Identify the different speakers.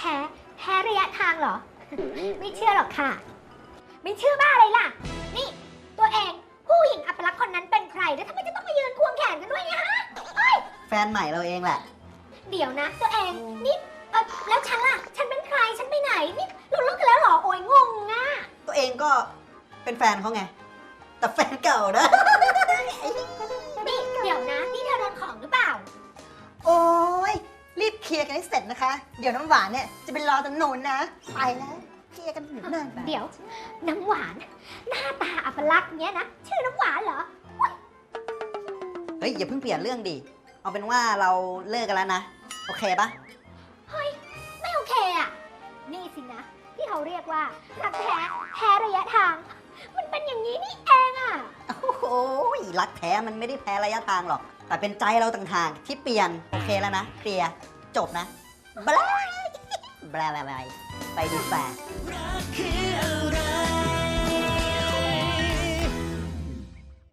Speaker 1: แท้แท้ระยะทางเหรอ ไม่เชื่อหรอกค่ะ ไม่เชื่อบ้าอะไรล่ะ นี่ ตัวเองผู้หญิงอัปลักษณ์คนนั้นเป็นใคร แล้วทำไมจะต้องมายืนควงแขนกันด้วยเนี่ยฮะ
Speaker 2: แฟนใหม่เราเองแหละ
Speaker 1: เดี๋ยวนะ ตัวเองนี่เออแล้วฉันล่ะ ฉันเป็นใคร ฉันไปไหน นี่เราเลิกกันแล้วเหรอ โอ้ยงงอะ
Speaker 2: ตัวเองก็เป็นแฟนเขาไง แต่แฟนเก่านะ
Speaker 1: นี่ เดี๋ยวนะ นี่เธอโดนของหรือเปล่า
Speaker 3: โอ้ยรีบเค ลียร์กันให้เสร็จนะคะ เดี๋ยวน้ำหวานเนี่ยจะไปรอตรงโน้นนะ ไปแล้วเคลียร์กันอยู่นานไป
Speaker 1: เดี๋ยว น้ำหวาน หน้าตาอัปลักษณ์เนี้ยนะ ชื่อน้ำหวานเหรอ
Speaker 2: เฮ้ยอย่าเพิ่งเปลี่ยนเรื่องดิ เอาเป็นว่าเราเลิกกันแล้วนะ โอเคปะ
Speaker 1: ไม่โอเคอะ นี่สินะ ที่เขาเรียกว่ารักแท้แท้ระยะทาง มันเป็นอย่างนี้นี่เองอะ
Speaker 2: โอ้โหรักแท้มันไม่ได้แพ้ระยะทางหรอก แต่เป็นใจเราต่างหากที่เปลี่ยน โอเคแล้วนะเคลียร์ จบนะบลาบลาบลาไปดีแฟ
Speaker 4: รักคืออะไร